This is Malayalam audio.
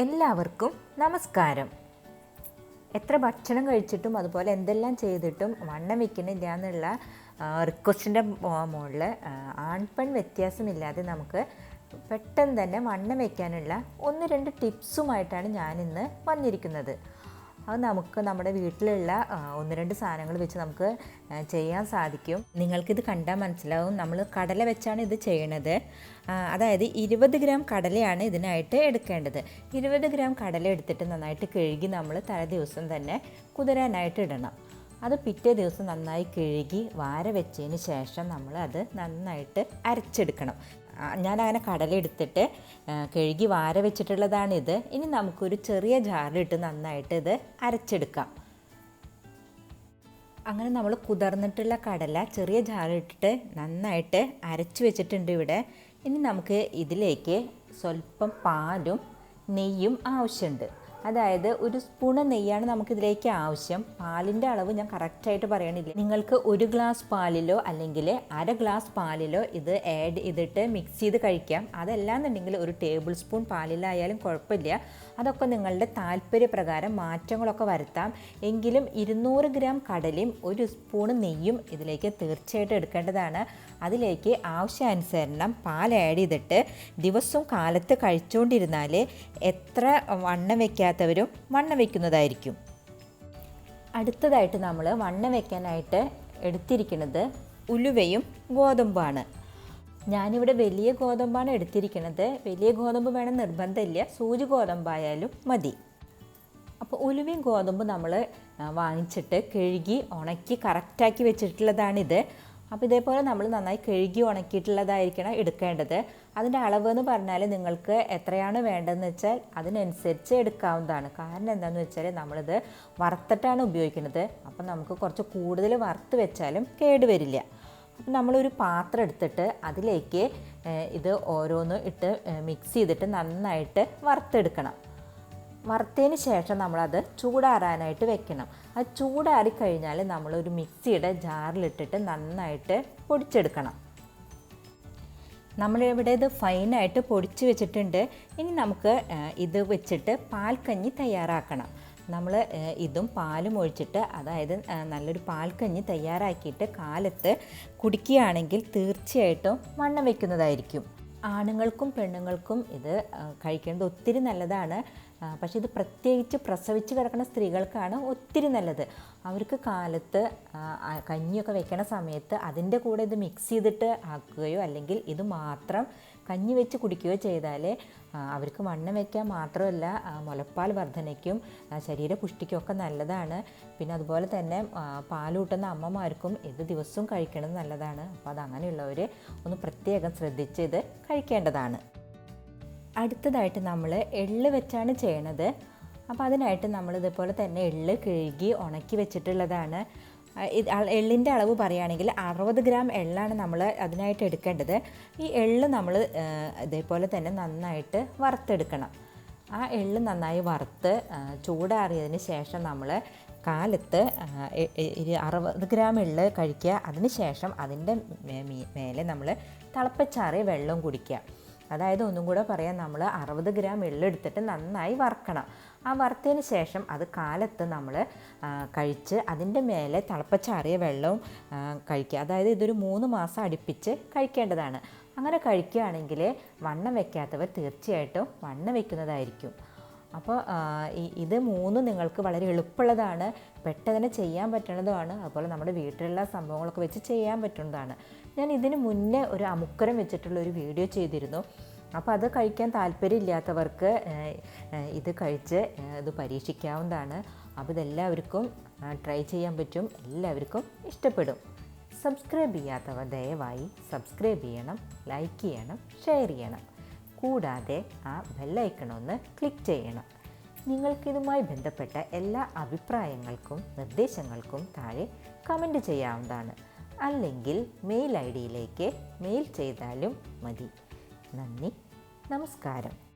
എല്ലാവർക്കും നമസ്കാരം. എത്ര ഭക്ഷണം കഴിച്ചിട്ടും അതുപോലെ എന്തെല്ലാം ചെയ്തിട്ടും വണ്ണം വയ്ക്കുന്നില്ല എന്നുള്ള റിക്വസ്റ്റിന്റെ മുകളിൽ ആൺപെൺ വ്യത്യാസമില്ലാതെ നമുക്ക് പെട്ടെന്ന് തന്നെ വണ്ണം വയ്ക്കാനുള്ള ഒന്ന് രണ്ട് ടിപ്സുമായിട്ടാണ് ഞാനിന്ന് വന്നിരിക്കുന്നത്. അത് നമുക്ക് നമ്മുടെ വീട്ടിലുള്ള ഒന്ന് രണ്ട് സാധനങ്ങൾ വെച്ച് നമുക്ക് ചെയ്യാൻ സാധിക്കും. നിങ്ങൾക്കിത് കണ്ടാൽ മനസ്സിലാവും. നമ്മൾ കടല വെച്ചാണ് ഇത് ചെയ്യണത്. അതായത് ഇരുപത് ഗ്രാം കടലയാണ് ഇതിനായിട്ട് എടുക്കേണ്ടത്. ഇരുപത് ഗ്രാം കടല എടുത്തിട്ട് നന്നായിട്ട് കഴുകി നമ്മൾ തലേ ദിവസം തന്നെ കുതിരാനായിട്ട് ഇടണം. അത് പിറ്റേ ദിവസം നന്നായി കഴുകി വാര വെച്ചതിന് ശേഷം നമ്മൾ അത് നന്നായിട്ട് അരച്ചെടുക്കണം. ആ, ഞാനങ്ങനെ കടലെടുത്തിട്ട് കഴുകി വാര വെച്ചിട്ടുള്ളതാണിത്. ഇനി നമുക്കൊരു ചെറിയ ജാറിലിട്ട് നന്നായിട്ട് ഇത് അരച്ചെടുക്കാം. അങ്ങനെ നമ്മൾ കുതിർന്നിട്ടുള്ള കടല ചെറിയ ജാറിലിട്ടിട്ട് നന്നായിട്ട് അരച്ച് വെച്ചിട്ടുണ്ട് ഇവിടെ. ഇനി നമുക്ക് ഇതിലേക്ക് സ്വല്പം പാലും നെയ്യും ആവശ്യമുണ്ട്. അതായത് ഒരു സ്പൂണ് നെയ്യാണ് നമുക്കിതിലേക്ക് ആവശ്യം. പാലിന്റെ അളവ് ഞാൻ കറക്റ്റായിട്ട് പറയണില്ല. നിങ്ങൾക്ക് ഒരു ഗ്ലാസ് പാലിലോ അല്ലെങ്കിൽ അര ഗ്ലാസ് പാലിലോ ഇത് ആഡ് ചെയ്തിട്ട് മിക്സ് ചെയ്ത് കഴിക്കാം. അതല്ലാന്നുണ്ടെങ്കിൽ ഒരു ടേബിൾ സ്പൂൺ പാലിലായാലും കുഴപ്പമില്ല. അതൊക്കെ നിങ്ങളുടെ താല്പര്യപ്രകാരം മാറ്റങ്ങളൊക്കെ വരുത്താം. എങ്കിലും ഇരുന്നൂറ് ഗ്രാം കടലയും ഒരു സ്പൂൺ നെയ്യും ഇതിലേക്ക് തീർച്ചയായിട്ടും എടുക്കേണ്ടതാണ്. അതിലേക്ക് ആവശ്യാനുസരണം പാൽ ആഡ് ചെയ്തിട്ട് ദിവസവും കാലത്ത് കഴിച്ചുകൊണ്ടിരുന്നാൽ എത്ര വണ്ണം വയ്ക്കാത്തവരും വണ്ണം വയ്ക്കുന്നതായിരിക്കും അടുത്തതായിട്ട് നമ്മൾ വണ്ണം വയ്ക്കാനായിട്ട് എടുത്തിരിക്കുന്നത് ഉലുവയും ഗോതമ്പാണ്. ഞാനിവിടെ വലിയ ഗോതമ്പാണ് എടുത്തിരിക്കുന്നത്. വലിയ ഗോതമ്പ് വേണം നിർബന്ധമില്ല. സൂചി ഗോതമ്പായാലും മതി. അപ്പോൾ ഉലുവയും ഗോതമ്പ് നമ്മൾ വാങ്ങിച്ചിട്ട് കഴുകി ഉണക്കി കറക്റ്റാക്കി വെച്ചിട്ടുള്ളതാണിത്. അപ്പോൾ ഇതേപോലെ നമ്മൾ നന്നായി കഴുകി ഉണക്കിയിട്ടുള്ളതായിരിക്കണം എടുക്കേണ്ടത്. അതിന്റെ അളവ് എന്ന് പറഞ്ഞാൽ നിങ്ങൾക്ക് എത്രയാണ് വേണ്ടതെന്ന് വെച്ചാൽ അതിനനുസരിച്ച് എടുക്കാവുന്നതാണ്. കാരണം എന്താണെന്ന് വെച്ചാൽ നമ്മളിത് വറുത്തിട്ടാണ് ഉപയോഗിക്കുന്നത്. അപ്പം നമുക്ക് കുറച്ച് കൂടുതൽ വറുത്ത് വെച്ചാലും കേടുവരില്ല അപ്പം നമ്മളൊരു പാത്രം എടുത്തിട്ട് അതിലേക്ക് ഇത് ഓരോന്ന് ഇട്ട് മിക്സ് ചെയ്തിട്ട് നന്നായിട്ട് വറുത്തെടുക്കണം. വറുത്തതിന് ശേഷം നമ്മളത് ചൂടാറാനായിട്ട് വെക്കണം. ആ ചൂടാറി കഴിഞ്ഞാൽ നമ്മളൊരു മിക്സിയുടെ ജാറിലിട്ടിട്ട് നന്നായിട്ട് പൊടിച്ചെടുക്കണം. നമ്മളിവിടെ ഇത് ഫൈനായിട്ട് പൊടിച്ച് വെച്ചിട്ടുണ്ട്. ഇനി നമുക്ക് ഇത് വെച്ചിട്ട് പാൽക്കഞ്ഞി തയ്യാറാക്കണം. നമ്മൾ ഇതും പാലും ഒഴിച്ചിട്ട് അതായത് നല്ലൊരു പാൽക്കഞ്ഞി തയ്യാറാക്കിയിട്ട് കാലത്ത് കുടിക്കുകയാണെങ്കിൽ തീർച്ചയായിട്ടും വണ്ണം വെക്കുന്നതായിരിക്കും. ആണുങ്ങൾക്കും പെണ്ണുങ്ങൾക്കും ഇത് കഴിക്കേണ്ടത് ഒത്തിരി നല്ലതാണ്. പക്ഷേ ഇത് പ്രത്യേകിച്ച് പ്രസവിച്ച് കിടക്കുന്ന സ്ത്രീകൾക്കാണ് ഒത്തിരി നല്ലത്. അവർക്ക് കാലത്ത് കഞ്ഞിയൊക്കെ വെക്കണ സമയത്ത് അതിന്റെ കൂടെ ഇത് മിക്സ് ചെയ്തിട്ട് ആക്കുകയോ അല്ലെങ്കിൽ ഇത് മാത്രം കഞ്ഞി വെച്ച് കുടിക്കുകയോ ചെയ്താൽ അവർക്ക് വണ്ണം വയ്ക്കാൻ മാത്രമല്ല മുലപ്പാൽ വർധനയ്ക്കും ശരീരപുഷ്ടിക്കുമൊക്കെ ശരീരപുഷ്ടിക്കും നല്ലതാണ്. പിന്നെ അതുപോലെ തന്നെ പാലൂട്ടുന്ന അമ്മമാർക്കും ഇത് ദിവസവും കഴിക്കണത് നല്ലതാണ്. അപ്പോൾ അത് അങ്ങനെയുള്ളവർ ഒന്ന് പ്രത്യേകം ശ്രദ്ധിച്ച് ഇത് കഴിക്കേണ്ടതാണ്. അടുത്തതായിട്ട് നമ്മൾ എള്ള് വെച്ചാണ് ചെയ്യണത്. അപ്പോൾ അതിനായിട്ട് നമ്മൾ ഇതുപോലെ തന്നെ എള്ള് കഴുകി ഉണക്കി വെച്ചിട്ടുള്ളതാണ്. എള്ളിന്റെ അളവ് പറയുകയാണെങ്കിൽ അറുപത് ഗ്രാം എള്ളാണ് നമ്മൾ അതിനായിട്ട് എടുക്കേണ്ടത്. ഈ എള്ള് നമ്മൾ ഇതേപോലെ തന്നെ നന്നായിട്ട് വറുത്തെടുക്കണം. ആ എള്ള് നന്നായി വറുത്ത് ചൂടാറിയതിന് ശേഷം നമ്മൾ കാലത്ത് അറുപത് ഗ്രാം എള്ള് കഴിക്കുക. അതിന് ശേഷം അതിന്റെ മേലെ നമ്മൾ തിളപ്പച്ചാറിയ വെള്ളം കുടിക്കുക. അതായത് ഒന്നും കൂടെ പറയാം നമ്മൾ അറുപത് ഗ്രാം എള്ളെടുത്തിട്ട് നന്നായി വറുക്കണം. ആ വറുത്തതിന് ശേഷം അത് കാലത്ത് നമ്മൾ കഴിച്ച് അതിന്റെ മേലെ തിളപ്പച്ചാറിയ വെള്ളവും കഴിക്കുക. അതായത് ഇതൊരു മൂന്ന് മാസം അടുപ്പിച്ച് കഴിക്കേണ്ടതാണ്. അങ്ങനെ കഴിക്കുകയാണെങ്കിൽ വണ്ണം വയ്ക്കാത്തവർ തീർച്ചയായിട്ടും വണ്ണം വെക്കുന്നതായിരിക്കും. അപ്പോൾ ഇത് മൂന്നും നിങ്ങൾക്ക് വളരെ എളുപ്പമുള്ളതാണ്. പെട്ടെന്ന് ചെയ്യാൻ പറ്റുന്നതുമാണ്. അതുപോലെ നമ്മുടെ വീട്ടിലുള്ള സംഭവങ്ങളൊക്കെ വെച്ച് ചെയ്യാൻ പറ്റുന്നതാണ്. ഞാൻ ഇതിന് മുന്നേ ഒരു അമുക്കരം വെച്ചിട്ടുള്ള ഒരു വീഡിയോ ചെയ്തിരുന്നു. അപ്പോൾ അത് കഴിക്കാൻ താല്പര്യമില്ലാത്തവർക്ക് ഇത് കഴിച്ച് ഇത് പരീക്ഷിക്കാവുന്നതാണ്. അപ്പോൾ ഇതെല്ലാവർക്കും ട്രൈ ചെയ്യാൻ പറ്റും. എല്ലാവർക്കും ഇഷ്ടപ്പെടും. സബ്സ്ക്രൈബ് ചെയ്യാത്തവർ ദയവായി സബ്സ്ക്രൈബ് ചെയ്യണം ലൈക്ക് ചെയ്യണം ഷെയർ ചെയ്യണം. കൂടാതെ ആ ബെല്ലൈക്കണൊന്ന് ക്ലിക്ക് ചെയ്യണം. നിങ്ങൾക്കിതുമായി ബന്ധപ്പെട്ട എല്ലാ അഭിപ്രായങ്ങൾക്കും നിർദ്ദേശങ്ങൾക്കും താഴെ കമന്റ് ചെയ്യാവുന്നതാണ്. അല്ലെങ്കിൽ മെയിൽ ഐ ഡിയിലേക്ക് മെയിൽ ചെയ്താലും മതി. നന്ദി. നമസ്കാരം.